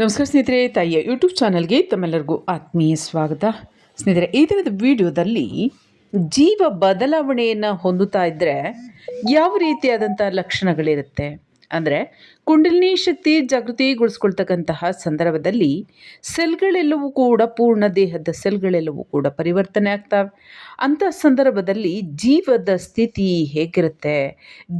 ನಮಸ್ಕಾರ ಸ್ನೇಹಿತರೆ, ತಾಯಿಯ ಯೂಟ್ಯೂಬ್ ಚಾನಲ್ಗೆ ತಮ್ಮೆಲ್ಲರಿಗೂ ಆತ್ಮೀಯ ಸ್ವಾಗತ. ಸ್ನೇಹಿತರೆ, ಈ ದಿನದ ವಿಡಿಯೋದಲ್ಲಿ ಜೀವ ಬದಲಾವಣೆಯನ್ನು ಹೊಂದುತ್ತಾ ಇದ್ದರೆ ಯಾವ ರೀತಿಯಾದಂಥ ಲಕ್ಷಣಗಳಿರುತ್ತೆ? ಅಂದರೆ ಕುಂಡಲಿನಿ ಶಕ್ತಿ ಜಾಗೃತಿಗೊಳಿಸ್ಕೊಳ್ತಕ್ಕಂತಹ ಸಂದರ್ಭದಲ್ಲಿ ಸೆಲ್ಗಳೆಲ್ಲವೂ ಕೂಡ ಪೂರ್ಣ ದೇಹದ ಸೆಲ್ಗಳೆಲ್ಲವೂ ಕೂಡ ಪರಿವರ್ತನೆ ಆಗ್ತವೆ. ಅಂಥ ಸಂದರ್ಭದಲ್ಲಿ ಜೀವದ ಸ್ಥಿತಿ ಹೇಗಿರುತ್ತೆ?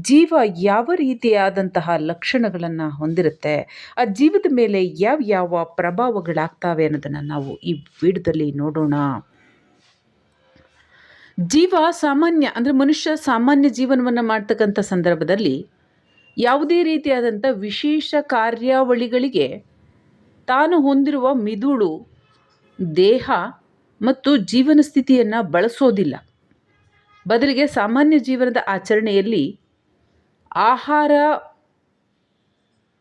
ಜೀವ ಯಾವ ರೀತಿಯಾದಂತಹ ಲಕ್ಷಣಗಳನ್ನು ಹೊಂದಿರುತ್ತೆ? ಆ ಜೀವದ ಮೇಲೆ ಯಾವ ಯಾವ ಪ್ರಭಾವಗಳಾಗ್ತವೆ ಅನ್ನೋದನ್ನು ನಾವು ಈ ವಿಡಿಯೋದಲ್ಲಿ ನೋಡೋಣ. ಜೀವ ಸಾಮಾನ್ಯ ಅಂದರೆ ಮನುಷ್ಯ ಸಾಮಾನ್ಯ ಜೀವನವನ್ನು ಮಾಡ್ತಕ್ಕಂಥ ಸಂದರ್ಭದಲ್ಲಿ ಯಾವುದೇ ರೀತಿಯಾದಂಥ ವಿಶೇಷ ಕಾರ್ಯಾವಳಿಗಳಿಗೆ ತಾನು ಹೊಂದಿರುವ ಮಿದುಳು, ದೇಹ ಮತ್ತು ಜೀವನ ಸ್ಥಿತಿಯನ್ನು ಬಳಸೋದಿಲ್ಲ. ಬದಲಿಗೆ ಸಾಮಾನ್ಯ ಜೀವನದ ಆಚರಣೆಯಲ್ಲಿ ಆಹಾರ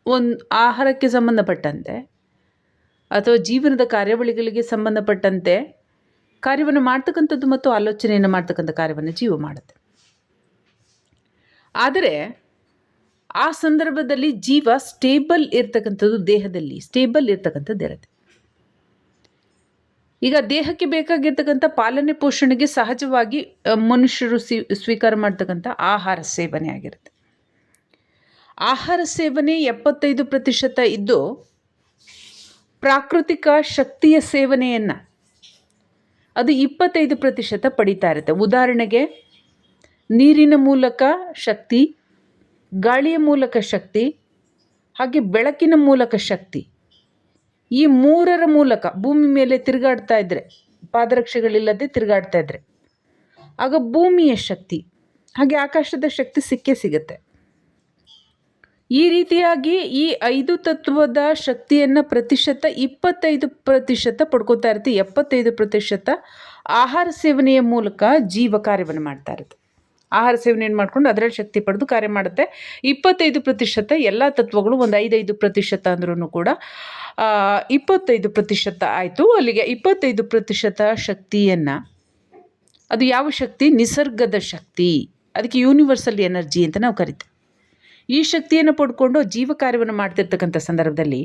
ಒಂದು ಆಹಾರಕ್ಕೆ ಸಂಬಂಧಪಟ್ಟಂತೆ ಅಥವಾ ಜೀವನದ ಕಾರ್ಯಾವಳಿಗಳಿಗೆ ಸಂಬಂಧಪಟ್ಟಂತೆ ಕಾರ್ಯವನ್ನು ಮಾಡ್ತಕ್ಕಂಥದ್ದು ಮತ್ತು ಆಲೋಚನೆಯನ್ನು ಮಾಡ್ತಕ್ಕಂಥ ಕಾರ್ಯವನ್ನು ಜೀವ ಮಾಡುತ್ತೆ. ಆದರೆ ಆ ಸಂದರ್ಭದಲ್ಲಿ ಜೀವ ಸ್ಟೇಬಲ್ ಇರ್ತಕ್ಕಂಥದ್ದು ದೇಹದಲ್ಲಿ ಸ್ಟೇಬಲ್ ಇರ್ತಕ್ಕಂಥದ್ದು ಇರುತ್ತೆ. ಈಗ ದೇಹಕ್ಕೆ ಬೇಕಾಗಿರ್ತಕ್ಕಂಥ ಪಾಲನೆ ಪೋಷಣೆಗೆ ಸಹಜವಾಗಿ ಮನುಷ್ಯರು ಸ್ವೀ ಸ್ವೀಕಾರ ಮಾಡ್ತಕ್ಕಂಥ ಆಹಾರ ಸೇವನೆ ಆಗಿರುತ್ತೆ. ಆಹಾರ ಸೇವನೆ ಎಪ್ಪತ್ತೈದು ಪ್ರತಿಶತ ಇದ್ದು, ಪ್ರಾಕೃತಿಕ ಶಕ್ತಿಯ ಸೇವನೆಯನ್ನು ಅದು ಇಪ್ಪತ್ತೈದು ಪ್ರತಿಶತ ಪಡಿತಾ ಇರುತ್ತೆ. ಉದಾಹರಣೆಗೆ, ನೀರಿನ ಮೂಲಕ ಶಕ್ತಿ ಗಾಳಿಯ ಮೂಲಕ ಶಕ್ತಿ, ಹಾಗೆ ಬೆಳಕಿನ ಮೂಲಕ ಶಕ್ತಿ. ಈ ಮೂರರ ಮೂಲಕ ಭೂಮಿ ಮೇಲೆ ತಿರುಗಾಡ್ತಾ ಇದ್ದರೆ ಪಾದರಕ್ಷೆಗಳಿಲ್ಲದೆ ತಿರುಗಾಡ್ತಾ ಇದ್ದರೆ ಆಗ ಭೂಮಿಯ ಶಕ್ತಿ, ಹಾಗೆ ಆಕಾಶದ ಶಕ್ತಿ ಸಿಕ್ಕೇ ಸಿಗುತ್ತೆ. ಈ ರೀತಿಯಾಗಿ ಈ ಐದು ತತ್ವದ ಶಕ್ತಿಯನ್ನು ಪ್ರತಿಶತ, ಇಪ್ಪತ್ತೈದು ಪ್ರತಿಶತ ಪಡ್ಕೋತಾ ಇರುತ್ತೆ. ಎಪ್ಪತ್ತೈದು ಪ್ರತಿಶತ ಆಹಾರ ಸೇವನೆಯ ಮೂಲಕ ಜೀವ ಕಾರ್ಯವನ್ನು ಮಾಡ್ತಾ ಇರುತ್ತೆ. ಆಹಾರ ಸೇವನೆಯನ್ನು ಮಾಡಿಕೊಂಡು ಅದರಲ್ಲಿ ಶಕ್ತಿ ಪಡೆದು ಕಾರ್ಯ ಮಾಡುತ್ತೆ. ಇಪ್ಪತ್ತೈದು ಪ್ರತಿಶತ ಎಲ್ಲ ತತ್ವಗಳು ಒಂದು ಐದೈದು ಪ್ರತಿಶತ ಅಂದ್ರೂ ಕೂಡ ಇಪ್ಪತ್ತೈದು ಪ್ರತಿಶತ ಆಯಿತು. ಅಲ್ಲಿಗೆ ಇಪ್ಪತ್ತೈದು ಪ್ರತಿಶತ ಶಕ್ತಿಯನ್ನು, ಅದು ಯಾವ ಶಕ್ತಿ? ನಿಸರ್ಗದ ಶಕ್ತಿ. ಅದಕ್ಕೆ ಯೂನಿವರ್ಸಲ್ ಎನರ್ಜಿ ಅಂತ ನಾವು ಕರಿತೇವೆ. ಈ ಶಕ್ತಿಯನ್ನು ಪಡ್ಕೊಂಡು ಜೀವ ಕಾರ್ಯವನ್ನು ಮಾಡ್ತಿರ್ತಕ್ಕಂಥ ಸಂದರ್ಭದಲ್ಲಿ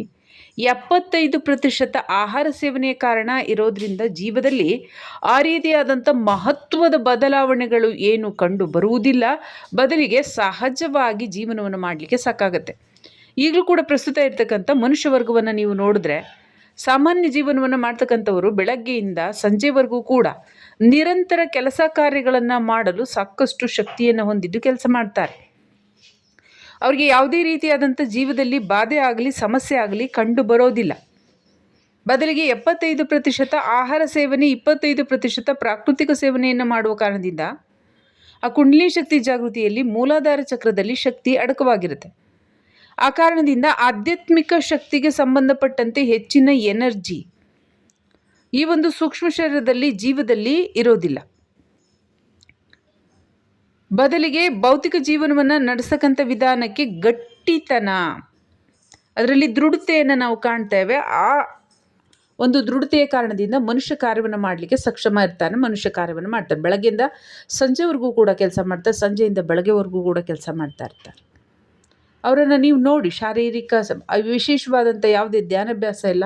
ಎಪ್ಪತ್ತೈದು ಪ್ರತಿಶತ ಆಹಾರ ಸೇವನೆಯ ಕಾರಣ ಇರೋದ್ರಿಂದ ಜೀವದಲ್ಲಿ ಆ ರೀತಿಯಾದಂಥ ಮಹತ್ವದ ಬದಲಾವಣೆಗಳು ಏನು ಕಂಡು ಬರುವುದಿಲ್ಲ. ಬದಲಿಗೆ ಸಹಜವಾಗಿ ಜೀವನವನ್ನು ಮಾಡಲಿಕ್ಕೆ ಸಾಕಾಗತ್ತೆ. ಈಗಲೂ ಕೂಡ ಪ್ರಸ್ತುತ ಇರ್ತಕ್ಕಂಥ ಮನುಷ್ಯ ವರ್ಗವನ್ನು ನೀವು ನೋಡಿದ್ರೆ ಸಾಮಾನ್ಯ ಜೀವನವನ್ನು ಮಾಡ್ತಕ್ಕಂಥವರು ಬೆಳಗ್ಗೆಯಿಂದ ಸಂಜೆವರೆಗೂ ಕೂಡ ನಿರಂತರ ಕೆಲಸ ಕಾರ್ಯಗಳನ್ನು ಮಾಡಲು ಸಾಕಷ್ಟು ಶಕ್ತಿಯನ್ನು ಹೊಂದಿದ್ದು ಕೆಲಸ ಮಾಡ್ತಾರೆ. ಅವರಿಗೆ ಯಾವುದೇ ರೀತಿಯಾದಂಥ ಜೀವದಲ್ಲಿ ಬಾಧೆ ಆಗಲಿ, ಸಮಸ್ಯೆ ಆಗಲಿ ಕಂಡು ಬರೋದಿಲ್ಲ. ಬದಲಿಗೆ ಎಪ್ಪತ್ತೈದು ಪ್ರತಿಶತ ಆಹಾರ ಸೇವನೆ, ಇಪ್ಪತ್ತೈದು ಪ್ರತಿಶತ ಪ್ರಾಕೃತಿಕ ಸೇವನೆಯನ್ನು ಮಾಡುವ ಕಾರಣದಿಂದ ಆ ಕುಂಡಲಿ ಶಕ್ತಿ ಜಾಗೃತಿಯಲ್ಲಿ ಮೂಲಾಧಾರ ಚಕ್ರದಲ್ಲಿ ಶಕ್ತಿ ಅಡಕವಾಗಿರುತ್ತೆ. ಆ ಕಾರಣದಿಂದ ಆಧ್ಯಾತ್ಮಿಕ ಶಕ್ತಿಗೆ ಸಂಬಂಧಪಟ್ಟಂತೆ ಹೆಚ್ಚಿನ ಎನರ್ಜಿ ಈ ಒಂದು ಸೂಕ್ಷ್ಮ ಶರೀರದಲ್ಲಿ ಜೀವದಲ್ಲಿ ಇರೋದಿಲ್ಲ. ಬದಲಿಗೆ ಭೌತಿಕ ಜೀವನವನ್ನು ನಡೆಸಕ್ಕಂಥ ವಿಧಾನಕ್ಕೆ ಗಟ್ಟಿತನ. ಅದರಲ್ಲಿ ದೃಢತೆಯನ್ನು ನಾವು ಕಾಣ್ತೇವೆ ಆ ಒಂದು ದೃಢತೆಯ ಕಾರಣದಿಂದ ಮನುಷ್ಯ ಕಾರ್ಯವನ್ನು ಮಾಡಲಿಕ್ಕೆ ಸಕ್ಷಮ ಇರ್ತಾನೆ, ಮನುಷ್ಯ ಕಾರ್ಯವನ್ನು ಮಾಡ್ತಾನೆ. ಬೆಳಗ್ಗೆಯಿಂದ ಸಂಜೆವರೆಗೂ ಕೂಡ ಕೆಲಸ ಮಾಡ್ತಾರೆ ಸಂಜೆಯಿಂದ ಬೆಳಗ್ಗೆವರೆಗೂ ಕೂಡ ಕೆಲಸ ಮಾಡ್ತಾ ಇರ್ತಾರೆ ಅವರನ್ನು ನೀವು ನೋಡಿ, ಶಾರೀರಿಕ ವಿಶೇಷವಾದಂಥ ಯಾವುದೇ ಧ್ಯಾನಾಭ್ಯಾಸ ಇಲ್ಲ.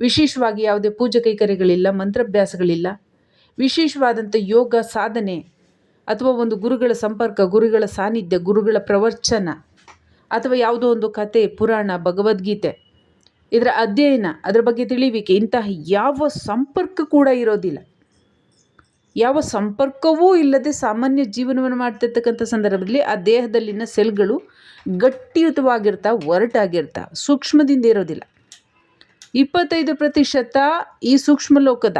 ವಿಶೇಷವಾಗಿ ಯಾವುದೇ ಪೂಜೆ ಕೈಕರ್ಯಗಳಿಲ್ಲ, ಮಂತ್ರಾಭ್ಯಾಸಗಳಿಲ್ಲ. ವಿಶೇಷವಾದಂಥ ಯೋಗ ಸಾಧನೆ ಅಥವಾ ಒಂದು ಗುರುಗಳ ಸಂಪರ್ಕ, ಗುರುಗಳ ಸಾನ್ನಿಧ್ಯ, ಗುರುಗಳ ಪ್ರವಚನ, ಅಥವಾ ಯಾವುದೋ ಒಂದು ಕತೆ, ಪುರಾಣ, ಭಗವದ್ಗೀತೆ, ಇದರ ಅಧ್ಯಯನ, ಅದರ ಬಗ್ಗೆ ತಿಳಿವಿಕೆ ಇಂತಹ ಯಾವ ಸಂಪರ್ಕ ಕೂಡ ಇರೋದಿಲ್ಲ. ಯಾವ ಸಂಪರ್ಕವೂ ಇಲ್ಲದೆ ಸಾಮಾನ್ಯ ಜೀವನವನ್ನು ಮಾಡ್ತಿರ್ತಕ್ಕಂಥ ಸಂದರ್ಭದಲ್ಲಿ ಆ ದೇಹದಲ್ಲಿನ ಸೆಲ್ಗಳು ಗಟ್ಟಿಯುತವಾಗಿರ್ತಾ, ಒರಟಾಗಿರ್ತಾ, ಸೂಕ್ಷ್ಮದಿಂದ ಇರೋದಿಲ್ಲ. ಇಪ್ಪತ್ತೈದು ಪ್ರತಿಶತ ಈ ಸೂಕ್ಷ್ಮ ಲೋಕದ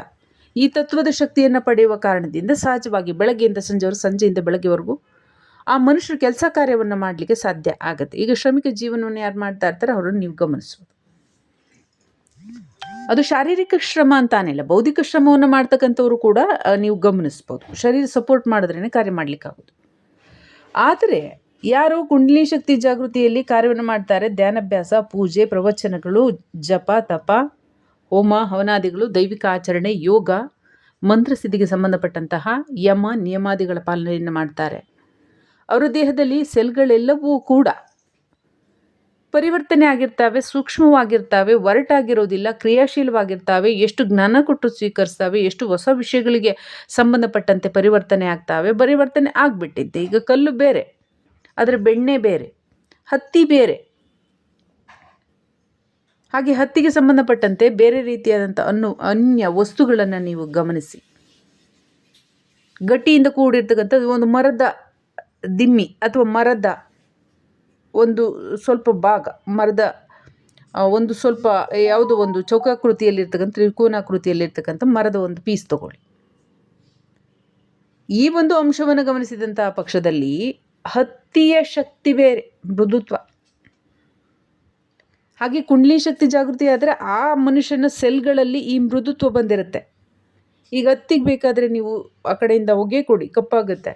ಈ ತತ್ವದ ಶಕ್ತಿಯನ್ನು ಪಡೆಯುವ ಕಾರಣದಿಂದ ಸಹಜವಾಗಿ ಬೆಳಗ್ಗೆಯಿಂದ ಸಂಜೆವರೆ ಸಂಜೆಯಿಂದ ಬೆಳಗ್ಗೆವರೆಗೂ ಆ ಮನುಷ್ಯರು ಕೆಲಸ ಕಾರ್ಯವನ್ನು ಮಾಡಲಿಕ್ಕೆ ಸಾಧ್ಯ ಆಗುತ್ತೆ. ಈಗ ಶ್ರಮಿಕ ಜೀವನವನ್ನು ಯಾರು ಮಾಡ್ತಾ ಇರ್ತಾರೆ ಅವರನ್ನು ನೀವು ಗಮನಿಸ್ಬೋದು. ಅದು ಶಾರೀರಿಕ ಶ್ರಮ ಅಂತಾನಿಲ್ಲ ಬೌದ್ಧಿಕ ಶ್ರಮವನ್ನು ಮಾಡ್ತಕ್ಕಂಥವ್ರು ಕೂಡ ನೀವು ಗಮನಿಸ್ಬೋದು. ಶರೀರ ಸಪೋರ್ಟ್ ಮಾಡಿದ್ರೇ ಕಾರ್ಯ ಮಾಡಲಿಕ್ಕಾಗೋದು. ಆದರೆ ಯಾರು ಕುಂಡಲಿ ಶಕ್ತಿ ಜಾಗೃತಿಯಲ್ಲಿ ಕಾರ್ಯವನ್ನು ಮಾಡ್ತಾರೆ, ಧ್ಯಾನಾಭ್ಯಾಸ, ಪೂಜೆ, ಪ್ರವಚನಗಳು, ಜಪ, ತಪ ಹೋಮ, ಹವನಾದಿಗಳು, ದೈವಿಕ ಆಚರಣೆ, ಯೋಗ ಮಂತ್ರಸಿದ್ಧಿಗೆ ಸಂಬಂಧಪಟ್ಟಂತಹ ಯಮ, ನಿಯಮಾದಿಗಳ ಪಾಲನೆಯನ್ನು ಮಾಡ್ತಾರೆ. ಅವರ ದೇಹದಲ್ಲಿ ಸೆಲ್ಗಳೆಲ್ಲವೂ ಕೂಡ ಪರಿವರ್ತನೆ ಆಗಿರ್ತವೆ, ಸೂಕ್ಷ್ಮವಾಗಿರ್ತವೆ, ಒರಟಾಗಿರೋದಿಲ್ಲ, ಕ್ರಿಯಾಶೀಲವಾಗಿರ್ತವೆ, ಎಷ್ಟು ಜ್ಞಾನ ಕೊಟ್ಟು ಸ್ವೀಕರಿಸ್ತವೆ, ಎಷ್ಟು ಹೊಸ ವಿಷಯಗಳಿಗೆ ಸಂಬಂಧಪಟ್ಟಂತೆ ಪರಿವರ್ತನೆ ಆಗ್ತವೆ, ಪರಿವರ್ತನೆ ಆಗಿಬಿಟ್ಟಿದ್ದೆ. ಈಗ ಕಲ್ಲು ಬೇರೆ ಅದರ ಬೆಣ್ಣೆ ಬೇರೆ, ಹತ್ತಿ ಬೇರೆ ಹಾಗೆ ಹತ್ತಿಗೆ ಸಂಬಂಧಪಟ್ಟಂತೆ ಬೇರೆ ರೀತಿಯಾದಂಥ ಅನ್ನು, ಅನ್ಯ ವಸ್ತುಗಳನ್ನು ನೀವು ಗಮನಿಸಿ. ಗಟ್ಟಿಯಿಂದ ಕೂಡಿರ್ತಕ್ಕಂಥದ್ದು ಒಂದು ಮರದ ದಿಮ್ಮಿ ಅಥವಾ ಮರದ ಒಂದು ಸ್ವಲ್ಪ ಭಾಗ, ಮರದ ಒಂದು ಸ್ವಲ್ಪ ಯಾವುದೋ ಒಂದು ಚೌಕಾಕೃತಿಯಲ್ಲಿರ್ತಕ್ಕಂಥ, ತ್ರಿಕೋನಾಕೃತಿಯಲ್ಲಿರ್ತಕ್ಕಂಥ ಮರದ ಒಂದು ಪೀಸ್ ತಗೊಳ್ಳಿ. ಈ ಒಂದು ಅಂಶವನ್ನು ಗಮನಿಸಿದಂತಹ ಪಕ್ಷದಲ್ಲಿ ಹತ್ತಿಯ ಶಕ್ತಿ ಬೇರೆ, ಮೃದುತ್ವ. ಹಾಗೆ ಕುಂಡ್ಲಿ ಶಕ್ತಿ ಜಾಗೃತಿ ಆದರೆ ಆ ಮನುಷ್ಯನ ಸೆಲ್ಗಳಲ್ಲಿ ಈ ಮೃದುತ್ವ ಬಂದಿರುತ್ತೆ. ಈಗ ಹತ್ತಿಗೆ ಬೇಕಾದರೆ ನೀವು ಆ ಕಡೆಯಿಂದ ಹೊಗೆ ಕೊಡಿ, ಕಪ್ಪಾಗುತ್ತೆ.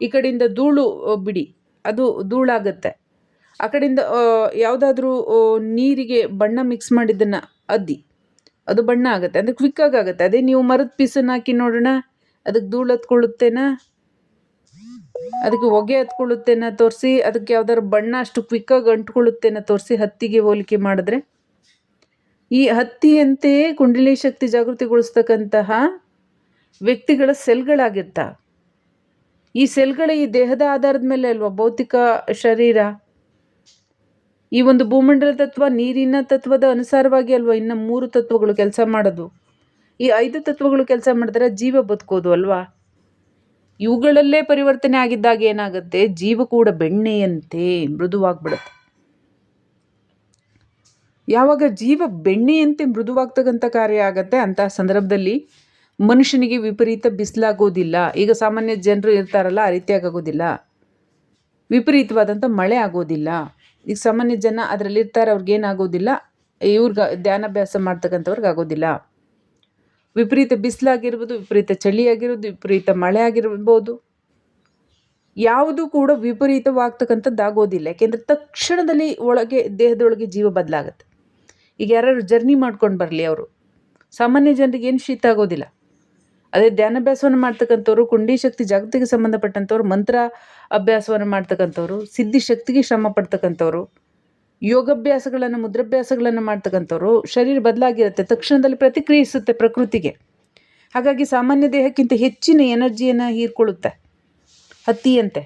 ಈ ಕಡೆಯಿಂದ ಧೂಳು ಬಿಡಿ, ಅದು ಧೂಳಾಗುತ್ತೆ. ಆ ಕಡೆಯಿಂದ ಯಾವುದಾದ್ರೂ ನೀರಿಗೆ ಬಣ್ಣ ಮಿಕ್ಸ್ ಮಾಡಿದ್ದನ್ನು ಅದ್ದಿ. ಅದು ಬಣ್ಣ ಆಗುತ್ತೆ, ಅಂದರೆ ಕ್ವಿಕ್ಕಾಗಿ ಆಗುತ್ತೆ. ಅದೇ ನೀವು ಮರದ ಪೀಸನ್ನು ಹಾಕಿ ನೋಡೋಣ, ಅದಕ್ಕೆ ಧೂಳು ಹತ್ಕೊಳ್ಳುತ್ತೇನಾ? ಅದಕ್ಕೆ ಹೊಗೆ ಹತ್ಕೊಳ್ಳುತ್ತೇನೋ ತೋರಿಸಿ, ಅದಕ್ಕೆ ಯಾವ್ದಾದ್ರು ಬಣ್ಣ ಅಷ್ಟು ಕ್ವಿಕ್ಕಾಗಿ ಅಂಟ್ಕೊಳ್ಳುತ್ತೇನೋ ತೋರಿಸಿ ಹತ್ತಿಗೆ ಹೋಲಿಕೆ ಮಾಡಿದ್ರೆ. ಈ ಹತ್ತಿಯಂತೆಯೇ ಕುಂಡಲಿ ಶಕ್ತಿ ಜಾಗೃತಿಗೊಳಿಸ್ತಕ್ಕಂತಹ ವ್ಯಕ್ತಿಗಳ ಸೆಲ್ಗಳಾಗಿರ್ತಾವೆ ಈ ಸೆಲ್ಗಳ ಈ ದೇಹದ ಆಧಾರದ ಮೇಲೆ ಅಲ್ವಾ, ಭೌತಿಕ ಶರೀರ? ಈ ಒಂದು ಭೂಮಂಡಲ ತತ್ವ ನೀರಿನ ತತ್ವದ ಅನುಸಾರವಾಗಿ ಅಲ್ವಾ ಇನ್ನು ಮೂರು ತತ್ವಗಳು ಕೆಲಸ ಮಾಡೋದು? ಈ ಐದು ತತ್ವಗಳು ಕೆಲಸ ಮಾಡಿದ್ರೆ ಜೀವ ಬದುಕೋದು ಅಲ್ವಾ? ಇವುಗಳಲ್ಲೇ ಪರಿವರ್ತನೆ ಆಗಿದ್ದಾಗ ಏನಾಗುತ್ತೆ? ಜೀವ ಕೂಡ ಬೆಣ್ಣೆಯಂತೆ ಮೃದುವಾಗ್ಬಿಡುತ್ತೆ. ಯಾವಾಗ ಜೀವ ಬೆಣ್ಣೆಯಂತೆ ಮೃದುವಾಗ್ತಕ್ಕಂಥ ಕಾರ್ಯ ಆಗತ್ತೆ? ಅಂತಹ ಸಂದರ್ಭದಲ್ಲಿ ಮನುಷ್ಯನಿಗೆ ವಿಪರೀತ ಬಿಸಿಲಾಗೋದಿಲ್ಲ. ಈಗ ಸಾಮಾನ್ಯ ಜನರು ಇರ್ತಾರಲ್ಲ, ಆ ರೀತಿಯಾಗೋದಿಲ್ಲ ವಿಪರೀತವಾದಂಥ ಮಳೆ ಆಗೋದಿಲ್ಲ. ಈಗ ಸಾಮಾನ್ಯ ಜನ ಅದರಲ್ಲಿ ಇರ್ತಾರೆ ಅವ್ರಿಗೇನಾಗೋದಿಲ್ಲ. ಇವ್ರಿಗೆ ಧ್ಯಾನಾಭ್ಯಾಸ ಮಾಡ್ತಕ್ಕಂಥವ್ರಿಗೆ ಆಗೋದಿಲ್ಲ ವಿಪರೀತ ಬಿಸಿಲಾಗಿರ್ಬೋದು, ವಿಪರೀತ ಚಳಿಯಾಗಿರೋದು ವಿಪರೀತ ಮಳೆ ಆಗಿರ್ಬೋದು ಯಾವುದು ಕೂಡ ವಿಪರೀತವಾಗ್ತಕ್ಕಂಥದ್ದಾಗೋದಿಲ್ಲ. ಯಾಕೆಂದರೆ ತಕ್ಷಣದಲ್ಲಿ ಒಳಗೆ, ದೇಹದೊಳಗೆ ಜೀವ ಬದಲಾಗುತ್ತೆ. ಈಗ ಯಾರು ಜರ್ನಿ ಮಾಡ್ಕೊಂಡು ಬರಲಿ ಅವರು. ಸಾಮಾನ್ಯ ಜನರಿಗೆ ಏನು ಶೀತ ಆಗೋದಿಲ್ಲ. ಅದೇ ಧ್ಯಾನಾಭ್ಯಾಸವನ್ನು ಮಾಡ್ತಕ್ಕಂಥವ್ರು, ಕುಂಡಿ ಶಕ್ತಿ ಜಾಗತಿಗೆ ಸಂಬಂಧಪಟ್ಟಂಥವ್ರು, ಮಂತ್ರ ಅಭ್ಯಾಸವನ್ನು ಮಾಡ್ತಕ್ಕಂಥವ್ರು, ಸಿದ್ಧಿ ಶಕ್ತಿಗೆ ಶ್ರಮ ಪಡ್ತಕ್ಕಂಥವ್ರು ಯೋಗಾಭ್ಯಾಸಗಳನ್ನು, ಮುದ್ರಾಭ್ಯಾಸಗಳನ್ನು ಮಾಡ್ತಕ್ಕಂಥವ್ರು ಶರೀರ ಬದಲಾಗಿರುತ್ತೆ, ತಕ್ಷಣದಲ್ಲಿ ಪ್ರತಿಕ್ರಿಯಿಸುತ್ತೆ ಪ್ರಕೃತಿಗೆ. ಹಾಗಾಗಿ ಸಾಮಾನ್ಯ ದೇಹಕ್ಕಿಂತ ಹೆಚ್ಚಿನ ಎನರ್ಜಿಯನ್ನು ಹೀರ್ಕೊಳ್ಳುತ್ತೆ ಹತ್ತಿಯಂತೆ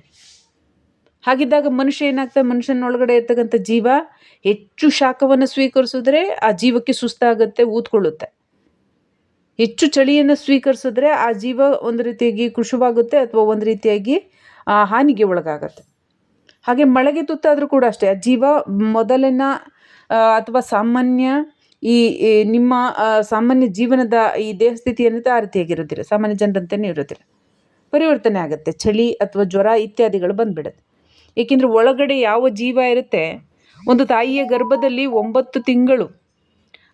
ಹಾಗಿದ್ದಾಗ ಮನುಷ್ಯ ಏನಾಗ್ತದೆ ಮನುಷ್ಯನೊಳಗಡೆ ಇರ್ತಕ್ಕಂಥ ಜೀವ ಹೆಚ್ಚು ಶಾಖವನ್ನು ಸ್ವೀಕರಿಸಿದ್ರೆ ಆ ಜೀವಕ್ಕೆ ಸುಸ್ತಾಗುತ್ತೆ, ಊದ್ಕೊಳ್ಳುತ್ತೆ. ಹೆಚ್ಚು ಚಳಿಯನ್ನು ಸ್ವೀಕರಿಸಿದ್ರೆ ಆ ಜೀವ ಒಂದು ರೀತಿಯಾಗಿ ಕೃಷವಾಗುತ್ತೆ ಅಥವಾ ಒಂದು ರೀತಿಯಾಗಿ ಹಾನಿಗೆ ಒಳಗಾಗತ್ತೆ. ಹಾಗೆ ಮಳೆಗೆ ತುತ್ತಾದರೂ ಕೂಡ ಅಷ್ಟೇ, ಆ ಜೀವ ಮೊದಲಿನ ಅಥವಾ ಸಾಮಾನ್ಯ ಈ ನಿಮ್ಮ ಸಾಮಾನ್ಯ ಜೀವನದ ಈ ದೇಹ ಸ್ಥಿತಿಯನ್ನು ಆ ರೀತಿಯಾಗಿರೋದಿಲ್ಲ ಸಾಮಾನ್ಯ ಜನರಂತೆಯೇ ಇರೋದಿಲ್ಲ ಪರಿವರ್ತನೆ ಆಗುತ್ತೆ, ಚಳಿ ಅಥವಾ ಜ್ವರ ಇತ್ಯಾದಿಗಳು ಬಂದ್ಬಿಡುತ್ತೆ. ಏಕೆಂದರೆ ಒಳಗಡೆ ಯಾವ ಜೀವ ಇರುತ್ತೆ? ಒಂದು ತಾಯಿಯ ಗರ್ಭದಲ್ಲಿ ಒಂಬತ್ತು ತಿಂಗಳು.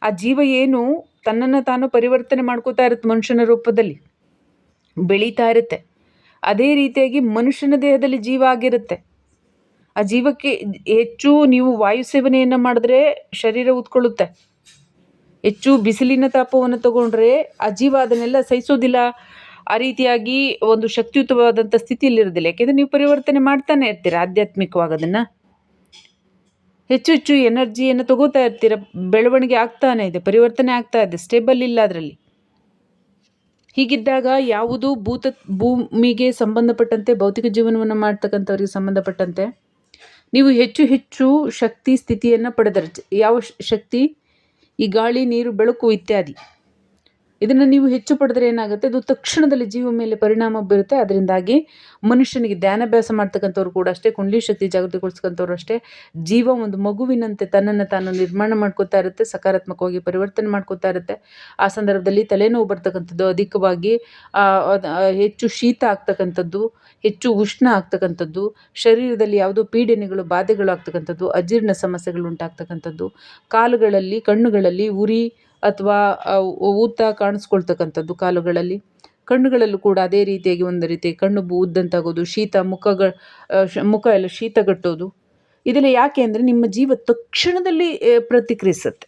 ಆ ಜೀವ ಏನು ತನ್ನನ್ನು ತಾನು ಪರಿವರ್ತನೆ ಮಾಡ್ಕೋತಾ ಇರುತ್ತೆ ಮನುಷ್ಯನ ರೂಪದಲ್ಲಿ. ಬೆಳೀತಾ ಇರುತ್ತೆ. ಅದೇ ರೀತಿಯಾಗಿ ಮನುಷ್ಯನ ದೇಹದಲ್ಲಿ ಜೀವ ಆಗಿರುತ್ತೆ. ಆ ಜೀವಕ್ಕೆ ಹೆಚ್ಚು ನೀವು ವಾಯು ಸೇವನೆಯನ್ನು ಮಾಡಿದ್ರೆ ಶರೀರ ಉತ್ಕೊಳ್ಳುತ್ತೆ. ಹೆಚ್ಚು ಬಿಸಿಲಿನ ತಾಪವನ್ನು ತಗೊಂಡ್ರೆ ಆ ಜೀವ ಅದನ್ನೆಲ್ಲ ಸಹಿಸೋದಿಲ್ಲ. ಆ ರೀತಿಯಾಗಿ ಒಂದು ಶಕ್ತಿಯುತವಾದಂಥ ಸ್ಥಿತಿಯಲ್ಲಿರೋದಿಲ್ಲ ಯಾಕೆಂದರೆ ನೀವು ಪರಿವರ್ತನೆ ಮಾಡ್ತಾನೆ ಇರ್ತೀರ ಆಧ್ಯಾತ್ಮಿಕವಾಗಿ ಅದನ್ನು. ಹೆಚ್ಚು ಹೆಚ್ಚು ಎನರ್ಜಿಯನ್ನು ತಗೋತಾ ಇರ್ತೀರ. ಬೆಳವಣಿಗೆ ಆಗ್ತಾನೆ ಇದೆ, ಪರಿವರ್ತನೆ ಆಗ್ತಾ ಇದೆ ಸ್ಟೇಬಲ್ ಇಲ್ಲ ಅದರಲ್ಲಿ. ಹೀಗಿದ್ದಾಗ ಯಾವುದು ಭೂತ ಭೂಮಿಗೆ ಸಂಬಂಧಪಟ್ಟಂತೆ, ಭೌತಿಕ ಜೀವನವನ್ನು ಮಾಡ್ತಕ್ಕಂಥವ್ರಿಗೆ ಸಂಬಂಧಪಟ್ಟಂತೆ ನೀವು ಹೆಚ್ಚು ಹೆಚ್ಚು ಶಕ್ತಿ ಸ್ಥಿತಿಯನ್ನು ಪಡೆದರೆ ಯಾವ ಶಕ್ತಿ? ಈ ಗಾಳಿ ನೀರು ಬೆಳಕು ಇತ್ಯಾದಿ. ಇದನ್ನು ನೀವು ಹೆಚ್ಚು ಪಡೆದ್ರೆ ಏನಾಗುತ್ತೆ? ಅದು ತಕ್ಷಣದಲ್ಲಿ ಜೀವ ಮೇಲೆ ಪರಿಣಾಮ ಬೀರುತ್ತೆ. ಅದರಿಂದಾಗಿ ಮನುಷ್ಯನಿಗೆ ಧ್ಯಾನಾಭ್ಯಾಸ ಮಾಡ್ತಕ್ಕಂಥವ್ರು ಕೂಡ ಅಷ್ಟೇ, ಕುಂಡ್ಲಿ ಶಕ್ತಿ ಜಾಗೃತಿಗೊಳಿಸ್ಕೊಂಥವ್ರು ಅಷ್ಟೇ, ಜೀವ ಒಂದು ಮಗುವಿನಂತೆ ತನ್ನನ್ನು ತಾನು ನಿರ್ಮಾಣ ಮಾಡ್ಕೋತಾ ಇರುತ್ತೆ, ಸಕಾರಾತ್ಮಕವಾಗಿ ಪರಿವರ್ತನೆ ಮಾಡ್ಕೋತಾ ಇರುತ್ತೆ. ಆ ಸಂದರ್ಭದಲ್ಲಿ ತಲೆನೋವು ಬರ್ತಕ್ಕಂಥದ್ದು, ಅಧಿಕವಾಗಿ ಹೆಚ್ಚು ಶೀತ ಆಗ್ತಕ್ಕಂಥದ್ದು, ಹೆಚ್ಚು ಉಷ್ಣ ಆಗ್ತಕ್ಕಂಥದ್ದು, ಶರೀರದಲ್ಲಿ ಯಾವುದೋ ಪೀಡನೆಗಳು, ಬಾಧೆಗಳು ಆಗ್ತಕ್ಕಂಥದ್ದು, ಅಜೀರ್ಣ ಸಮಸ್ಯೆಗಳು ಉಂಟಾಗ್ತಕ್ಕಂಥದ್ದು, ಕಾಲುಗಳಲ್ಲಿ, ಕಣ್ಣುಗಳಲ್ಲಿ ಉರಿ ಅಥವಾ ಊತ ಕಾಣಿಸ್ಕೊಳ್ತಕ್ಕಂಥದ್ದು ಕಾಲುಗಳಲ್ಲಿ. ಕಣ್ಣುಗಳಲ್ಲೂ ಕೂಡ ಅದೇ ರೀತಿಯಾಗಿ ಒಂದು ರೀತಿ ಕಣ್ಣು ಉದ್ದಂತಾಗೋದು, ಶೀತ ಮುಖಗಳ ಮುಖ ಎಲ್ಲ ಶೀತಗಟ್ಟೋದು. ಇದೆಲ್ಲ ಯಾಕೆ ಅಂದರೆ ನಿಮ್ಮ ಜೀವ ತಕ್ಷಣದಲ್ಲಿ ಪ್ರತಿಕ್ರಿಯಿಸುತ್ತೆ.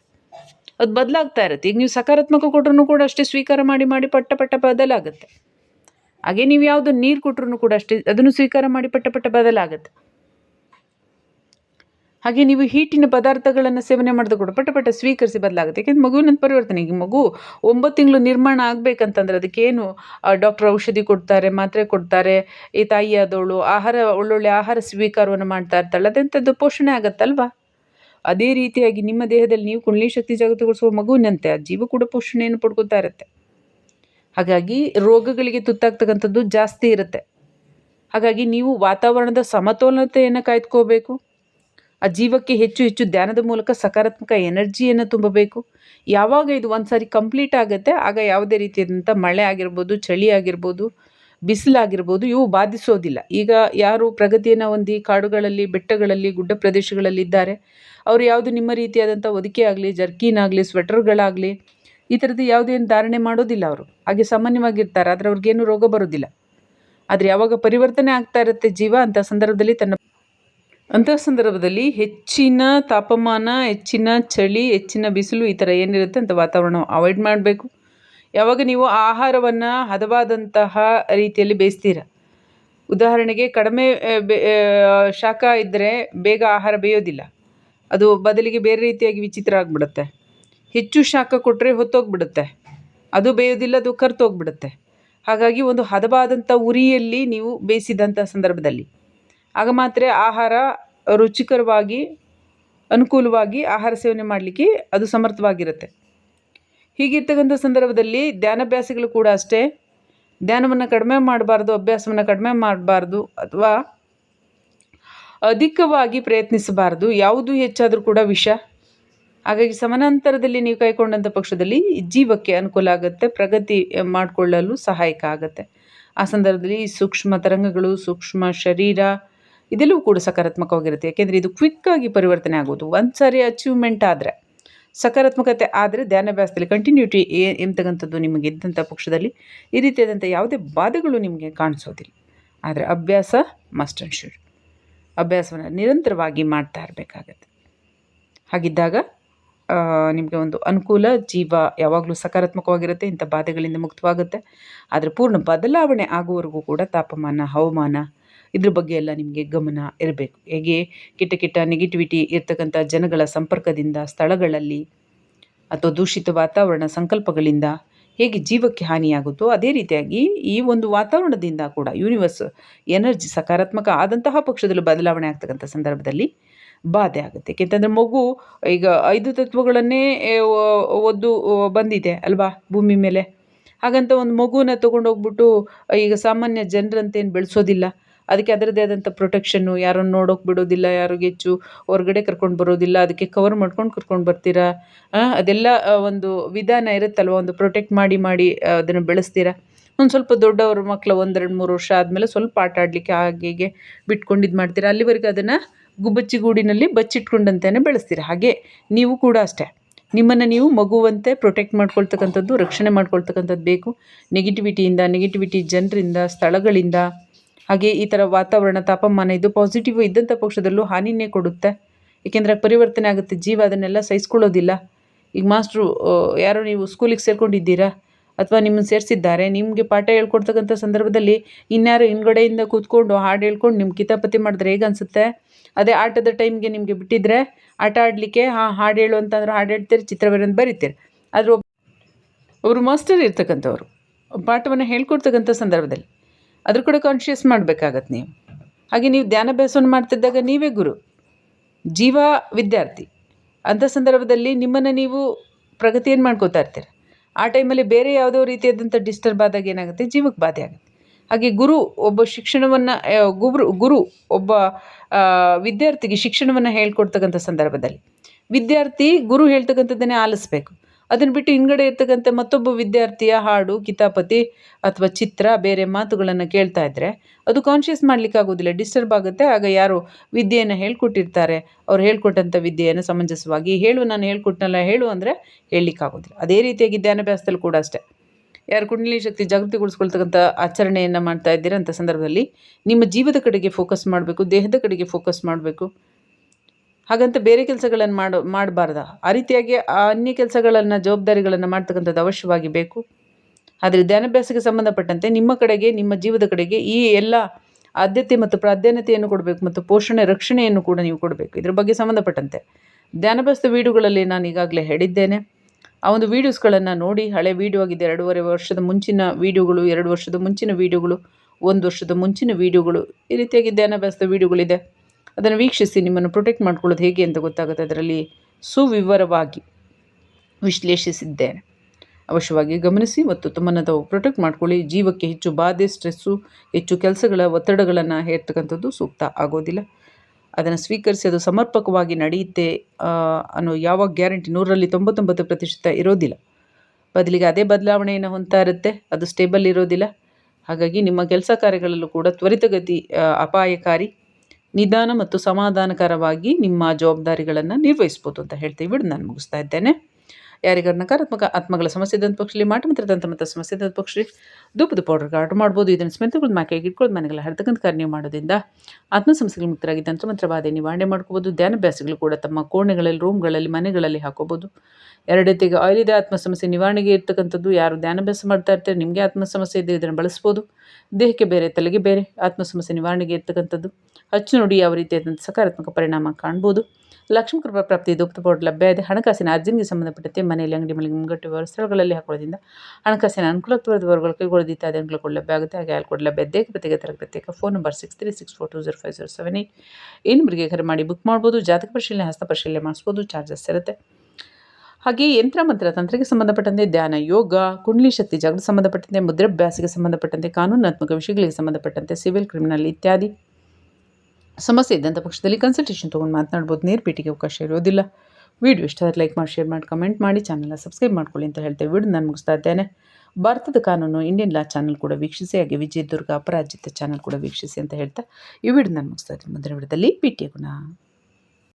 ಅದು ಬದಲಾಗ್ತಾ ಇರುತ್ತೆ. ಈಗ ನೀವು ಸಕಾರಾತ್ಮಕ ಕೊಟ್ಟರು ಕೂಡ ಅಷ್ಟೇ ಸ್ವೀಕಾರ ಮಾಡಿ ಮಾಡಿ, ಪಟ್ಟ ಪಟ್ಟ ಬದಲಾಗುತ್ತೆ. ಹಾಗೆ ನೀವು ಯಾವುದೋ ನೀರು ಕೊಟ್ಟರು ಕೂಡ ಅಷ್ಟೇ ಅದನ್ನು ಸ್ವೀಕಾರ ಮಾಡಿ, ಪಟ್ಟ ಪಟ್ಟ ಬದಲಾಗುತ್ತೆ. ಹಾಗೆ ನೀವು ಹೀಟಿನ ಪದಾರ್ಥಗಳನ್ನು ಸೇವನೆ ಮಾಡಿದ ಕೂಡ ಪಟ ಪಟ ಸ್ವೀಕರಿಸಿ ಬದಲಾಗುತ್ತೆ. ಯಾಕೆಂದ್ರೆ ಮಗುವಿನ ಪರಿವರ್ತನೆ. ಈಗ ಮಗು ಒಂಬತ್ತು ತಿಂಗಳು ನಿರ್ಮಾಣ ಆಗಬೇಕಂತಂದ್ರೆ ಅದಕ್ಕೇನು ಡಾಕ್ಟರ್ ಔಷಧಿ ಕೊಡ್ತಾರೆ, ಮಾತ್ರೆ ಕೊಡ್ತಾರೆ, ಈ ತಾಯಿಯಾದವಳು ಆಹಾರ, ಒಳ್ಳೊಳ್ಳೆ ಆಹಾರ ಸ್ವೀಕಾರವನ್ನು ಮಾಡ್ತಾ ಇರ್ತಾಳೆ. ಅದೆಂಥದ್ದು ಪೋಷಣೆ ಆಗತ್ತಲ್ವಾ? ಅದೇ ರೀತಿಯಾಗಿ ನಿಮ್ಮ ದೇಹದಲ್ಲಿ ನೀವು ಕುಂಡಲಿ ಶಕ್ತಿ ಜಾಗೃತಗೊಳಿಸುವ ಮಗುವಿನಂತೆ ಆ ಜೀವ ಕೂಡ ಪೋಷಣೆಯನ್ನು ಪಡ್ಕೊತಾ ಇರುತ್ತೆ. ಹಾಗಾಗಿ ರೋಗಗಳಿಗೆ ತುತ್ತಾಗ್ತಕ್ಕಂಥದ್ದು ಜಾಸ್ತಿ ಇರುತ್ತೆ. ಹಾಗಾಗಿ ನೀವು ವಾತಾವರಣದ ಸಮತೋಲನತೆಯನ್ನು ಕಾಯ್ದುಕೋಬೇಕು. ಆ ಜೀವಕ್ಕೆ ಹೆಚ್ಚು ಹೆಚ್ಚು ಧ್ಯಾನದ ಮೂಲಕ ಸಕಾರಾತ್ಮಕ ಎನರ್ಜಿಯನ್ನು ತುಂಬಬೇಕು. ಯಾವಾಗ ಇದು ಒಂದು ಸಾರಿ ಕಂಪ್ಲೀಟ್ ಆಗುತ್ತೆ, ಆಗ ಯಾವುದೇ ರೀತಿಯಾದಂಥ ಮಳೆ ಆಗಿರ್ಬೋದು, ಚಳಿ ಆಗಿರ್ಬೋದು, ಬಿಸಿಲಾಗಿರ್ಬೋದು, ಇವು ಬಾಧಿಸೋದಿಲ್ಲ. ಈಗ ಯಾರು ಪ್ರಗತಿಯನ್ನು ಹೊಂದಿ ಕಾಡುಗಳಲ್ಲಿ, ಬೆಟ್ಟಗಳಲ್ಲಿ, ಗುಡ್ಡ ಪ್ರದೇಶಗಳಲ್ಲಿ ಇದ್ದಾರೆ, ಅವರು ಯಾವುದು ನಿಮ್ಮ ರೀತಿಯಾದಂಥ ಹೊದಿಕೆ ಆಗಲಿ, ಜರ್ಕಿನ್ ಆಗಲಿ, ಸ್ವೆಟರ್ಗಳಾಗಲಿ, ಈ ಥರದ್ದು ಯಾವುದೇನು ಧಾರಣೆ ಮಾಡೋದಿಲ್ಲ ಅವರು. ಹಾಗೆ ಸಾಮಾನ್ಯವಾಗಿರ್ತಾರೆ, ಆದರೆ ಅವ್ರಿಗೇನು ರೋಗ ಬರೋದಿಲ್ಲ. ಆದರೆ ಯಾವಾಗ ಪರಿವರ್ತನೆ ಆಗ್ತಾ ಇರುತ್ತೆ ಜೀವ ಅಂತ ಸಂದರ್ಭದಲ್ಲಿ ತನ್ನ ಅಂಥ ಸಂದರ್ಭದಲ್ಲಿ ಹೆಚ್ಚಿನ ತಾಪಮಾನ, ಹೆಚ್ಚಿನ ಚಳಿ, ಹೆಚ್ಚಿನ ಬಿಸಿಲು ಈ ಥರ ಏನಿರುತ್ತೆ ಅಂತ ವಾತಾವರಣ ಅವಾಯ್ಡ್ ಮಾಡಬೇಕು. ಯಾವಾಗ ನೀವು ಆಹಾರವನ್ನು ಹದವಾದಂತಹ ರೀತಿಯಲ್ಲಿ ಬೇಯಿಸ್ತೀರ? ಉದಾಹರಣೆಗೆ ಕಡಿಮೆ ಶಾಖ ಇದ್ದರೆ ಬೇಗ ಆಹಾರ ಬೇಯೋದಿಲ್ಲ. ಅದು ಬದಲಿಗೆ ಬೇರೆ ರೀತಿಯಾಗಿ ವಿಚಿತ್ರ ಆಗಿಬಿಡುತ್ತೆ. ಹೆಚ್ಚು ಶಾಖ ಕೊಟ್ಟರೆ ಹೊತ್ತೋಗ್ಬಿಡುತ್ತೆ. ಅದು ಬೇಯೋದಿಲ್ಲ, ಅದು ಕರ್ತೋಗ್ಬಿಡುತ್ತೆ ಹಾಗಾಗಿ ಒಂದು ಹದವಾದಂಥ ಉರಿಯಲ್ಲಿ ನೀವು ಬೇಯಿಸಿದಂಥ ಸಂದರ್ಭದಲ್ಲಿ ಆಗ ಮಾತ್ರ ಆಹಾರ ರುಚಿಕರವಾಗಿ, ಅನುಕೂಲವಾಗಿ ಆಹಾರ ಸೇವನೆ ಮಾಡಲಿಕ್ಕೆ ಅದು ಸಮರ್ಥವಾಗಿರುತ್ತೆ. ಹೀಗಿರ್ತಕ್ಕಂಥ ಸಂದರ್ಭದಲ್ಲಿ ಧ್ಯಾನಾಭ್ಯಾಸಗಳು ಕೂಡ ಅಷ್ಟೇ. ಧ್ಯಾನವನ್ನು ಕಡಿಮೆ ಮಾಡಬಾರ್ದು, ಅಭ್ಯಾಸವನ್ನು ಕಡಿಮೆ ಮಾಡಬಾರ್ದು ಅಥವಾ ಅಧಿಕವಾಗಿ ಪ್ರಯತ್ನಿಸಬಾರ್ದು, ಯಾವುದು ಹೆಚ್ಚಾದರೂ ಕೂಡ ವಿಷ. ಹಾಗಾಗಿ ಸಮಾನಾಂತರದಲ್ಲಿ ನೀವು ಕೈಕೊಂಡಂಥ ಪಕ್ಷದಲ್ಲಿ ಜೀವಕ್ಕೆ ಅನುಕೂಲ ಆಗುತ್ತೆ, ಪ್ರಗತಿ ಮಾಡಿಕೊಳ್ಳಲು ಸಹಾಯಕ ಆಗುತ್ತೆ. ಆ ಸಂದರ್ಭದಲ್ಲಿ ಸೂಕ್ಷ್ಮ ತರಂಗಗಳು, ಸೂಕ್ಷ್ಮ ಶರೀರ ಇದೆಲ್ಲವೂ ಕೂಡ ಸಕಾರಾತ್ಮಕವಾಗಿರುತ್ತೆ. ಯಾಕೆಂದರೆ ಇದು ಕ್ವಿಕ್ಕಾಗಿ ಪರಿವರ್ತನೆ ಆಗೋದು. ಒಂದು ಸಾರಿ ಅಚೀವ್ಮೆಂಟ್ ಆದರೆ, ಸಕಾರಾತ್ಮಕತೆ ಆದರೆ ಧ್ಯಾನಾಭ್ಯಾಸದಲ್ಲಿ ಕಂಟಿನ್ಯೂಟಿ ಏ ಎಂತಕ್ಕಂಥದ್ದು ನಿಮಗೆ ಇದ್ದಂಥ ಪಕ್ಷದಲ್ಲಿ ಈ ರೀತಿಯಾದಂಥ ಯಾವುದೇ ಬಾಧೆಗಳು ನಿಮಗೆ ಕಾಣಿಸೋದಿಲ್ಲ. ಆದರೆ ಅಭ್ಯಾಸ ಮಸ್ಟ್ ಆ್ಯಂಡ್ ಶುಡ್ ಅಭ್ಯಾಸವನ್ನು ನಿರಂತರವಾಗಿ ಮಾಡ್ತಾ ಇರಬೇಕಾಗತ್ತೆ. ಹಾಗಿದ್ದಾಗ ನಿಮಗೆ ಒಂದು ಅನುಕೂಲ, ಜೀವ ಯಾವಾಗಲೂ ಸಕಾರಾತ್ಮಕವಾಗಿರುತ್ತೆ, ಇಂಥ ಬಾಧೆಗಳಿಂದ ಮುಕ್ತವಾಗುತ್ತೆ. ಆದರೆ ಪೂರ್ಣ ಬದಲಾವಣೆ ಆಗುವವರೆಗೂ ಕೂಡ ತಾಪಮಾನ, ಹವಾಮಾನ ಇದ್ರ ಬಗ್ಗೆ ಎಲ್ಲ ನಿಮಗೆ ಗಮನ ಇರಬೇಕು. ಹೇಗೆ ಕೆಟ್ಟ ಕೆಟ್ಟ ನೆಗೆಟಿವಿಟಿ ಇರ್ತಕ್ಕಂಥ ಜನಗಳ ಸಂಪರ್ಕದಿಂದ, ಸ್ಥಳಗಳಲ್ಲಿ ಅಥವಾ ದೂಷಿತ ವಾತಾವರಣ ಸಂಕಲ್ಪಗಳಿಂದ ಹೇಗೆ ಜೀವಕ್ಕೆ ಹಾನಿಯಾಗುತ್ತೋ ಅದೇ ರೀತಿಯಾಗಿ ಈ ಒಂದು ವಾತಾವರಣದಿಂದ ಕೂಡ ಯೂನಿವರ್ಸ್ ಎನರ್ಜಿ ಸಕಾರಾತ್ಮಕ ಆದಂತಹ ಪಕ್ಷದಲ್ಲೂ ಬದಲಾವಣೆ ಆಗ್ತಕ್ಕಂಥ ಸಂದರ್ಭದಲ್ಲಿ ಬಾಧೆ ಆಗುತ್ತೆ. ಯಾಕೆಂತಂದರೆ ಮಗು ಈಗ ಐದು ತತ್ವಗಳನ್ನೇ ಒದ್ದು ಬಂದಿದೆ ಅಲ್ವಾ ಭೂಮಿ ಮೇಲೆ. ಹಾಗಂತ ಒಂದು ಮಗುನ ತೊಗೊಂಡೋಗ್ಬಿಟ್ಟು ಈಗ ಸಾಮಾನ್ಯ ಜನರಂತೇನು ಬೆಳೆಸೋದಿಲ್ಲ. ಅದಕ್ಕೆ ಅದರದ್ದೇ ಆದಂಥ ಪ್ರೊಟೆಕ್ಷನ್ನು ಯಾರನ್ನು ನೋಡೋಕೆ ಬಿಡೋದಿಲ್ಲ, ಯಾರಿಗೆ ಹೆಚ್ಚು ಹೊರಗಡೆ ಕರ್ಕೊಂಡು ಬರೋದಿಲ್ಲ, ಅದಕ್ಕೆ ಕವರ್ ಮಾಡ್ಕೊಂಡು ಕರ್ಕೊಂಡು ಬರ್ತೀರಾ? ಅದೆಲ್ಲ ಒಂದು ವಿಧಾನ ಇರುತ್ತಲ್ವ? ಒಂದು ಪ್ರೊಟೆಕ್ಟ್ ಮಾಡಿ ಮಾಡಿ ಅದನ್ನು ಬೆಳೆಸ್ತೀರಾ? ಒಂದು ಸ್ವಲ್ಪ ದೊಡ್ಡವ್ರ ಮಕ್ಕಳು ಒಂದೆರಡು ಮೂರು ವರ್ಷ ಆದಮೇಲೆ ಸ್ವಲ್ಪ ಆಟ ಆಡಲಿಕ್ಕೆ ಹಾಗೆ ಹೀಗೆ ಬಿಟ್ಕೊಂಡು ಇದು ಮಾಡ್ತೀರಾ? ಅಲ್ಲಿವರೆಗೂ ಅದನ್ನು ಗುಬ್ಬಚ್ಚಿಗೂಡಿನಲ್ಲಿ ಬಚ್ಚಿಟ್ಕೊಂಡಂತೆಯೇ ಬೆಳೆಸ್ತೀರ? ಹಾಗೆ ನೀವು ಕೂಡ ಅಷ್ಟೇ. ನಿಮ್ಮನ್ನು ನೀವು ಮಗುವಂತೆ ಪ್ರೊಟೆಕ್ಟ್ ಮಾಡ್ಕೊಳ್ತಕ್ಕಂಥದ್ದು, ರಕ್ಷಣೆ ಮಾಡ್ಕೊಳ್ತಕ್ಕಂಥದ್ದು ಬೇಕು. ನೆಗೆಟಿವಿಟಿಯಿಂದ ನೆಗೆಟಿವಿಟಿ ಜನರಿಂದ, ಸ್ಥಳಗಳಿಂದ ಹಾಗೆ ಈ ಥರ ವಾತಾವರಣ, ತಾಪಮಾನ ಇದು ಪಾಸಿಟಿವ್ ಇದ್ದಂಥ ಪಕ್ಷದಲ್ಲೂ ಹಾನಿನೇ ಕೊಡುತ್ತೆ. ಏಕೆಂದರೆ ಪರಿವರ್ತನೆ ಆಗುತ್ತೆ, ಜೀವ ಅದನ್ನೆಲ್ಲ ಸಹಿಸ್ಕೊಳ್ಳೋದಿಲ್ಲ. ಈಗ ಮಾಸ್ಟ್ರು ಯಾರೋ ನೀವು ಸ್ಕೂಲಿಗೆ ಸೇರ್ಕೊಂಡಿದ್ದೀರಾ? ಅಥವಾ ನಿಮ್ಮನ್ನು ಸೇರಿಸಿದ್ದಾರೆ, ನಿಮಗೆ ಪಾಠ ಹೇಳ್ಕೊಡ್ತಕ್ಕಂಥ ಸಂದರ್ಭದಲ್ಲಿ ಇನ್ಯಾರು ಹಿಂದ್ಗಡೆಯಿಂದ ಕೂತ್ಕೊಂಡು ಹಾಡು ಹೇಳ್ಕೊಂಡು ನಿಮ್ಮ ಕಿತಾಪತಿ ಮಾಡಿದ್ರೆ ಹೇಗೆ ಅನಿಸುತ್ತೆ? ಅದೇ ಆಟದ ಟೈಮ್ಗೆ ನಿಮಗೆ ಬಿಟ್ಟಿದ್ರೆ ಆಟ ಆಡಲಿಕ್ಕೆ, ಹಾಂ, ಹಾಡು ಹೇಳು ಅಂತಂದ್ರೆ ಹಾಡು ಹೇಳ್ತೀರಿ ಚಿತ್ರ ಬರೆಯೋದು ಬರೀತೀರಿ. ಆದರೆ ಒಬ್ಬ ಅವರು ಮಾಸ್ಟರ್ ಇರ್ತಕ್ಕಂಥವ್ರು. ಪಾಠವನ್ನು ಹೇಳ್ಕೊಡ್ತಕ್ಕಂಥ ಸಂದರ್ಭದಲ್ಲಿ ಅದ್ರ ಕೂಡ ಕಾನ್ಷಿಯಸ್ ಮಾಡಬೇಕಾಗತ್ತೆ ನೀವು. ಹಾಗೆ ನೀವು ಧ್ಯಾನಾಭ್ಯಾಸವನ್ನು ಮಾಡ್ತಿದ್ದಾಗ ನೀವೇ ಗುರು. ಜೀವ ವಿದ್ಯಾರ್ಥಿ. ಅಂಥ ಸಂದರ್ಭದಲ್ಲಿ ನಿಮ್ಮನ್ನು ನೀವು ಪ್ರಗತಿಯನ್ನು ಮಾಡ್ಕೋತಾ ಇರ್ತೀರ. ಆ ಟೈಮಲ್ಲಿ ಬೇರೆ ಯಾವುದೋ ರೀತಿಯಾದಂಥ ಡಿಸ್ಟರ್ಬ್ ಆದಾಗ ಏನಾಗುತ್ತೆ? ಜೀವಕ್ಕೆ ಬಾಧೆ ಆಗುತ್ತೆ. ಹಾಗೆ ಗುರು ಒಬ್ಬ ಶಿಕ್ಷಣವನ್ನು ಗುರು ಗುರು ಒಬ್ಬ ವಿದ್ಯಾರ್ಥಿಗೆ ಶಿಕ್ಷಣವನ್ನು ಹೇಳ್ಕೊಡ್ತಕ್ಕಂಥ ಸಂದರ್ಭದಲ್ಲಿ. ವಿದ್ಯಾರ್ಥಿ ಗುರು ಹೇಳ್ತಕ್ಕಂಥದ್ದನ್ನೇ ಆಲಿಸ್ಬೇಕು. ಅದನ್ನು ಬಿಟ್ಟು ಹಿಂದ್ಗಡೆ ಇರ್ತಕ್ಕಂಥ ಮತ್ತೊಬ್ಬ ವಿದ್ಯಾರ್ಥಿಯ ಹಾಡು, ಕಿತಾಪತಿ ಅಥವಾ ಚಿತ್ರ, ಬೇರೆ ಮಾತುಗಳನ್ನು ಕೇಳ್ತಾ ಇದ್ದರೆ ಅದು ಕಾನ್ಷಿಯಸ್ ಆಗೋದಿಲ್ಲ ಡಿಸ್ಟರ್ಬ್ ಆಗುತ್ತೆ. ಆಗ ಯಾರು ವಿದ್ಯೆಯನ್ನು ಹೇಳ್ಕೊಟ್ಟಿರ್ತಾರೆ. ಅವ್ರು ಹೇಳ್ಕೊಟ್ಟಂಥ ವಿದ್ಯೆಯನ್ನು ಸಮಂಜಸವಾಗಿ ಹೇಳು, ನಾನು ಹೇಳ್ಕೊಟ್ನಲ್ಲ ಹೇಳು ಅಂದರೆ ಹೇಳಲಿಕ್ಕಾಗೋದಿಲ್ಲ ಅದೇ ರೀತಿಯಾಗಿ ಧ್ಯಾನಾಭ್ಯಾಸದಲ್ಲಿ ಕೂಡ ಅಷ್ಟೇ. ಯಾರು ಕುಂಡಲಿ ಶಕ್ತಿ ಜಾಗೃತಿಗೊಳಿಸ್ಕೊಳ್ತಕ್ಕಂಥ ಆಚರಣೆಯನ್ನು ಮಾಡ್ತಾ ಇದ್ದೀರ ಅಂಥ ಸಂದರ್ಭದಲ್ಲಿ ನಿಮ್ಮ ಜೀವದ ಕಡೆಗೆ ಫೋಕಸ್ ಮಾಡಬೇಕು, ದೇಹದ ಕಡೆಗೆ ಫೋಕಸ್ ಮಾಡಬೇಕು. ಹಾಗಂತ ಬೇರೆ ಕೆಲಸಗಳನ್ನು ಮಾಡೋ, ಮಾಡಬಾರ್ದ. ಆ ರೀತಿಯಾಗಿ ಆ ಅನ್ಯ ಕೆಲಸಗಳನ್ನು, ಜವಾಬ್ದಾರಿಗಳನ್ನು ಮಾಡ್ತಕ್ಕಂಥದ್ದು ಅವಶ್ಯವಾಗಿ ಬೇಕು. ಆದರೆ ಧ್ಯಾನಾಭ್ಯಾಸಕ್ಕೆ ಸಂಬಂಧಪಟ್ಟಂತೆ ನಿಮ್ಮ ಕಡೆಗೆ, ನಿಮ್ಮ ಜೀವದ ಕಡೆಗೆ ಈ ಎಲ್ಲ ಆದ್ಯತೆ ಮತ್ತು ಪ್ರಾಧಾನ್ಯತೆಯನ್ನು ಕೊಡಬೇಕು ಮತ್ತು ಪೋಷಣೆ, ರಕ್ಷಣೆಯನ್ನು ಕೂಡ ನೀವು ಕೊಡಬೇಕು. ಇದ್ರ ಬಗ್ಗೆ ಸಂಬಂಧಪಟ್ಟಂತೆ ಧ್ಯಾನಭ್ಯಾಸದ ವೀಡಿಯೋಗಳಲ್ಲಿ ನಾನು ಈಗಾಗಲೇ ಹೇಳಿದ್ದೇನೆ. ಆ ಒಂದು ವೀಡಿಯೋಸ್ಗಳನ್ನು ನೋಡಿ, ಹಳೆ ವೀಡಿಯೋ ಆಗಿದೆ, ಎರಡೂವರೆ ವರ್ಷದ ಮುಂಚಿನ ವೀಡಿಯೋಗಳು, ಎರಡು ವರ್ಷದ ಮುಂಚಿನ ವೀಡಿಯೋಗಳು, ಒಂದು ವರ್ಷದ ಮುಂಚಿನ ವೀಡಿಯೋಗಳು, ಈ ರೀತಿಯಾಗಿ ಧ್ಯಾನಭ್ಯಾಸದ ವೀಡಿಯೋಗಳಿದೆ. ಅದನ್ನು ವೀಕ್ಷಿಸಿ, ನಿಮ್ಮನ್ನು ಪ್ರೊಟೆಕ್ಟ್ ಮಾಡ್ಕೊಳ್ಳೋದು ಹೇಗೆ ಅಂತ ಗೊತ್ತಾಗುತ್ತೆ. ಅದರಲ್ಲಿ ಸುವಿವರವಾಗಿ ವಿಶ್ಲೇಷಿಸಿದ್ದೇನೆ. ಅವಶ್ಯವಾಗಿ ಗಮನಿಸಿ ಮತ್ತು ತಮ್ಮನ್ನು ತಾವು ಪ್ರೊಟೆಕ್ಟ್ ಮಾಡ್ಕೊಳ್ಳಿ. ಜೀವಕ್ಕೆ ಹೆಚ್ಚು ಬಾಧೆ ಸ್ಟ್ರೆಸ್ಸು ಹೆಚ್ಚು ಕೆಲಸಗಳ ಒತ್ತಡಗಳನ್ನು ಹೇರ್ತಕ್ಕಂಥದ್ದು ಸೂಕ್ತ ಆಗೋದಿಲ್ಲ. ಅದನ್ನು ಸ್ವೀಕರಿಸಿ, ಅದು ಸಮರ್ಪಕವಾಗಿ ನಡೆಯುತ್ತೆ ಅನ್ನೋ ಯಾವ ಗ್ಯಾರಂಟಿ ನೂರರಲ್ಲಿ ತೊಂಬತ್ತೊಂಬತ್ತು ಪ್ರತಿಶತ ಇರೋದಿಲ್ಲ. ಬದಲಿಗೆ ಅದೇ ಬದಲಾವಣೆಯನ್ನು ಹೊಂತಾ ಇರುತ್ತೆ, ಅದು ಸ್ಟೇಬಲ್ ಇರೋದಿಲ್ಲ. ಹಾಗಾಗಿ ನಿಮ್ಮ ಕೆಲಸ ಕಾರ್ಯಗಳಲ್ಲೂ ಕೂಡ ತ್ವರಿತಗತಿ ಅಪಾಯಕಾರಿ ನಿಧಾನ ಮತ್ತು ಸಮಾಧಾನಕರವಾಗಿ ನಿಮ್ಮ ಜವಾಬ್ದಾರಿಗಳನ್ನು ನಿರ್ವಹಿಸ್ಬೋದು ಅಂತ ಹೇಳ್ತೀವಿ ಬಿಡು ನಾನು ಮುಗಿಸ್ತಾ ಇದ್ದೇನೆ. ಯಾರಿಗಾರ ನಕಾರಾತ್ಮಕ ಆತ್ಮಗಳ ಸಮಸ್ಯೆ ಇದ್ದಂಥ ಪಕ್ಷದಲ್ಲಿ ಮಾಟ ಮಿತ್ರ ದಂತ ಮತ್ತು ಸಮಸ್ಯೆ ಇದ್ದಂಥ ಪಕ್ಷದಲ್ಲಿ ಧೂಪದ ಪೌಡರ್ಗೆ ಆರ್ಡರ್ ಮಾಡ್ಬೋದು. ಇದನ್ನು ಸ್ಮೆಂತಗಳು ಮಾಕೆಗೆ ಇಟ್ಕೊಳ್ಳೋದು ಮನೆಗಳ ಹರತಕ್ಕಂಥ ಕಾರ್ಯ ಮಾಡೋದ್ರಿಂದ ಆತ್ಮ ಸಮಸ್ಯೆಗಳು ಮುಕ್ತರಾಗಿ ತಂತ್ರ ಬಾಧೆ ನಿವಾರಣೆ ಮಾಡ್ಕೋಬೋದು. ಧ್ಯಾನಭ್ಯಾಸಗಳು ಕೂಡ ತಮ್ಮ ಕೋಣೆಗಳಲ್ಲಿ ರೂಮ್ಗಳಲ್ಲಿ ಮನೆಗಳಲ್ಲಿ ಹಾಕೋಬೋದು. ಎರಡತೆಗೆ ಆಯಿಲ್ ಇದೆ, ಆತ್ಮ ಸಮಸ್ಯೆ ನಿವಾರಣೆಗೆ ಇರ್ತಕ್ಕಂಥದ್ದು. ಯಾರು ಧ್ಯಾನಭ್ಯಾಸ ಮಾಡ್ತಾ ಇರ್ತಾರೆ, ನಿಮಗೆ ಆತ್ಮ ಸಮಸ್ಯೆ ಇದೆ, ಇದನ್ನು ಬಳಸ್ಬೋದು. ದೇಹಕ್ಕೆ ಬೇರೆ ತಲೆಗೆ ಬೇರೆ ಆತ್ಮ ಸಮಸ್ಯೆ ನಿವಾರಣೆಗೆ ಇರ್ತಕ್ಕಂಥದ್ದು ಹಚ್ಚು ನೋಡಿ ಯಾವ ರೀತಿಯಾದಂಥ ಸಕಾರಾತ್ಮಕ ಪರಿಣಾಮ ಕಾಣ್ಬೋದು. ಲಕ್ಷ್ಮೀ ಕೃಪಾ ಪ್ರಾಪ್ತಿ ದುಪ್ತ ಬೋರ್ಡ್ ಲಭ್ಯ ಇದೆ. ಹಣಕಾಸಿನ ಅರ್ಜಿನಿಗೆ ಸಂಬಂಧಪಟ್ಟಂತೆ ಮನೆಯಲ್ಲಿ ಅಂಗಡಿ ಮನೆಗೆ ಮುಂಗಟ್ಟು ಸ್ಥಳಗಳಲ್ಲಿ ಹಾಕೋದ್ರಿಂದ ಹಣಕಾಸಿನ ಅನುಕೂಲತ್ವದ ವರ್ಗಗಳು ಕೈಗೊಳ್ಳೋದು ಇತ್ಯಾದಿ ಅನುಕೂಲಗಳು ಲಭ್ಯ ಆಗುತ್ತೆ. ಹಾಗೆ ಅಲ್ಲಿ ಲಭ್ಯ ದೇಹ ಪ್ರತ್ಯೇಕ ತರ ಪ್ರತ್ಯೇಕ phone number six three six four two zero five zero seven eight ಈ ಕರೆ ಮಾಡಿ ಬುಕ್ ಮಾಡ್ಬೋದು. ಜಾತಕ ಪರಿಶೀಲನೆ, ಹಸ್ತ ಪರಿಶೀಲನೆ ಮಾಡಿಸ್ಬೋದು. ಚಾರ್ಜಸ್ ಇರುತ್ತೆ. ಹಾಗೆ ಯಂತ್ರ ಮಂತ್ರ, ತಂತ್ರಕ್ಕೆ ಸಂಬಂಧಪಟ್ಟಂತೆ ಧ್ಯಾನ, ಯೋಗ, ಕುಂಡ್ಲಿ ಶಕ್ತಿ ಜಾಗಕ್ಕೆ ಸಂಬಂಧಪಟ್ಟಂತೆ ಮುದ್ರಾಭ್ಯಾಸಕ್ಕೆ ಸಂಬಂಧಪಟ್ಟಂತೆ ಕಾನೂನಾತ್ಮಕ ವಿಷಯಗಳಿಗೆ ಸಂಬಂಧಪಟ್ಟಂತೆ ಸಿವಿಲ್, ಕ್ರಿಮಿನಲ್ ಇತ್ಯಾದಿ. ಸಮಸ್ಯೆ ಇದ್ದಂಥ ಪಕ್ಷದಲ್ಲಿ ಕನ್ಸಲ್ಟೇಷನ್ ತೊಗೊಂಡು ಮಾತನಾಡ್ಬೋದು. ನೇರ ಭೇಟಿಗೆ ಅವಕಾಶ ಇರೋದಿಲ್ಲ. ವಿಡಿಯೋ ಇಷ್ಟ ಲೈಕ್ ಮಾಡಿ ಶೇರ್ ಮಾಡಿ ಕಮೆಂಟ್ ಮಾಡಿ ಚಾನಲ್ನ ಸಬ್ಸ್ಕ್ರೈಬ್ ಮಾಡ್ಕೊಳ್ಳಿ ಅಂತ ಹೇಳ್ತೇವೆ. ವಿಡಿಯೋ ನಾನು ಮುಗಿಸ್ತಾ ಇದ್ದೇನೆ ಭಾರತದ ಕಾನೂನು ಇಂಡಿಯನ್ ಲಾ ಚಾನಲ್ ಕೂಡ ವೀಕ್ಷಿಸಿ, ಹಾಗೆ ವಿಜಯದುರ್ಗ ಅಪರಾಜಿತ ಚಾನಲ್ ಕೂಡ ವೀಕ್ಷಿಸಿ ಅಂತ ಹೇಳ್ತಾ ಈ ವಿಡಿಯೋ ನಾನು ಮುಗಿಸ್ತಾ ಇದ್ದೀನಿ ಮುಂದಿನ ವಿಡಿಯೋದಲ್ಲಿ ಭೇಟಿಯಾಗೋಣ